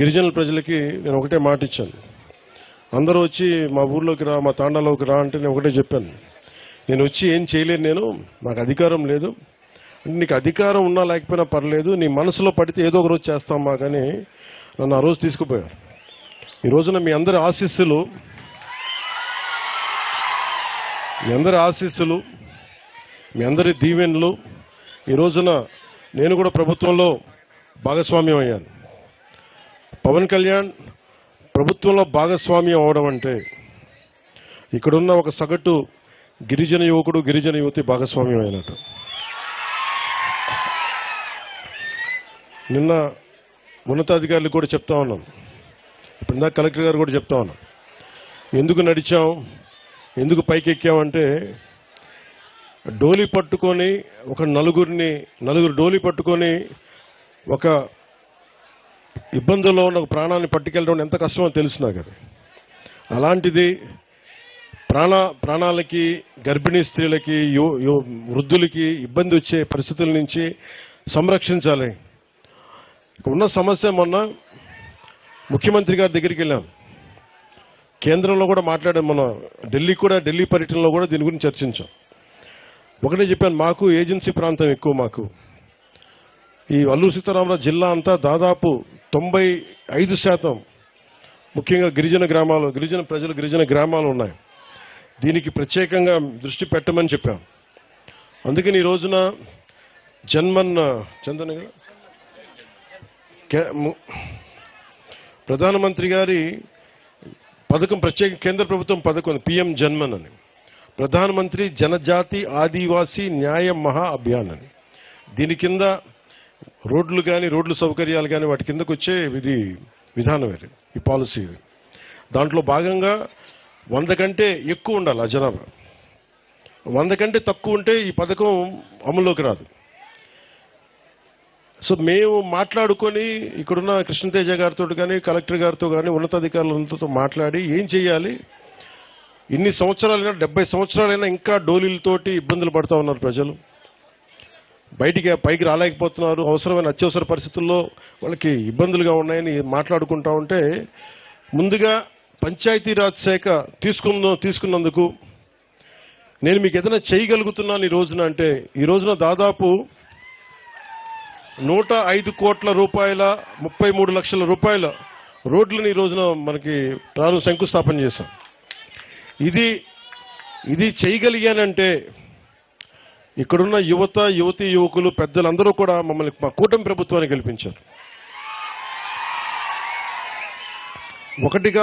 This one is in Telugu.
గిరిజనుల ప్రజలకి నేను ఒకటే మాట ఇచ్చాను. అందరూ వచ్చి మా ఊర్లోకి రా మా తాండాలోకి రా అంటే నేను ఒకటే చెప్పాను. నేను వచ్చి ఏం చేయలేను నేను నాకు అధికారం లేదు. అంటే నీకు అధికారం ఉన్నా లేకపోయినా పర్లేదు నీ మనసులో పడితే ఏదో ఒక రోజు చేస్తాం మా కానీ నన్ను ఆ రోజు తీసుకుపోయారు. ఈ రోజున మీ అందరి ఆశీస్సులు మీ అందరి ఆశీస్సులు మీ అందరి దీవెనలు ఈ రోజున నేను కూడా ప్రభుత్వంలో భాగస్వామ్యం అయ్యాను. పవన్ కళ్యాణ్ ప్రభుత్వంలో భాగస్వామ్యం అవడం అంటే ఇక్కడున్న ఒక సగటు గిరిజన యువకుడు గిరిజన యువతి భాగస్వామ్యం అయినట్టు. నిన్న ఉన్నతాధికారులు కూడా చెప్తా ఉన్నాం. ఇప్పుడు ఇందాక కలెక్టర్ గారు కూడా చెప్తా ఉన్నాం. ఎందుకు నడిచాం? ఎందుకు పైకెక్కామంటే డోలి పట్టుకొని ఒక నలుగురిని నలుగురు డోలి పట్టుకొని ఒక ఇబ్బందుల్లో ఉన్న ప్రాణాన్ని పట్టుకెళ్ళడం ఎంత కష్టమో తెలుసు నాకు అది. అలాంటిది ప్రాణ ప్రాణాలకి గర్భిణీ స్త్రీలకి యో వృద్ధులకి ఇబ్బంది వచ్చే పరిస్థితుల నుంచి సంరక్షించాలి. ఉన్న సమస్య మొన్న ముఖ్యమంత్రి గారి దగ్గరికి వెళ్ళాం. కేంద్రంలో కూడా మాట్లాడాం మనం ఢిల్లీ కూడా ఢిల్లీ పర్యటనలో కూడా దీని గురించి చర్చించాం. ఒకటే చెప్పాను మాకు ఏజెన్సీ ప్రాంతం ఎక్కువ మాకు. ఈ అల్లూరు సీతారామరాజు జిల్లా అంతా దాదాపు తొంభై ఐదు శాతం ముఖ్యంగా గిరిజన గ్రామాలు గిరిజన ప్రజలు గిరిజన గ్రామాలు ఉన్నాయి. దీనికి ప్రత్యేకంగా దృష్టి పెట్టమని చెప్పాం. అందుకని ఈ రోజున జన్మన్ చందన్ కే- ప్రధానమంత్రి గారి పథకం ప్రత్యేక కేంద్ర ప్రభుత్వం పథకం పిఎం జన్మన్ అని. ప్రధానమంత్రి జనజాతి ఆదివాసీ న్యాయ మహా అభియాన్ అని. దీని కింద రోడ్లు కానీ రోడ్లు సౌకర్యాలు కానీ వాటి కిందకు వచ్చే ఇది విధానం ఇది ఈ పాలసీ ఇది. దాంట్లో భాగంగా వంద కంటే ఎక్కువ ఉండాలి ఆ జనాభా. వంద కంటే తక్కువ ఉంటే ఈ పథకం అమల్లోకి రాదు. సో మేము మాట్లాడుకొని ఇక్కడున్న కృష్ణతేజ గారితో కానీ కలెక్టర్ గారితో కానీ ఉన్నతాధికారులతో మాట్లాడి ఏం చేయాలి? ఇన్ని సంవత్సరాలైనా డెబ్బై సంవత్సరాలైనా ఇంకా డోలీలతోటి ఇబ్బందులు పడుతూ ఉన్నారు ప్రజలు. బయటికి పైకి రాలేకపోతున్నారు. అవసరమైన అత్యవసర పరిస్థితుల్లో వాళ్ళకి ఇబ్బందులుగా ఉన్నాయని మాట్లాడుకుంటా ఉంటే ముందుగా పంచాయతీరాజ్ శాఖ తీసుకున్న తీసుకున్నందుకు నేను మీకు ఏదైనా చేయగలుగుతున్నాను ఈ రోజున అంటే ఈ రోజున దాదాపు నూట ఐదు కోట్ల రూపాయల ముప్పై మూడు లక్షల రూపాయల రోడ్లను ఈ రోజున మనకి ప్రారంభ శంకుస్థాపన చేశాం. ఇది ఇది చేయగలిగానంటే ఇక్కడున్న యువత యువతి యువకులు పెద్దలందరూ కూడా మమ్మల్ని మా కూటమి ప్రభుత్వాన్ని గెలిపించారు. ఒకటిగా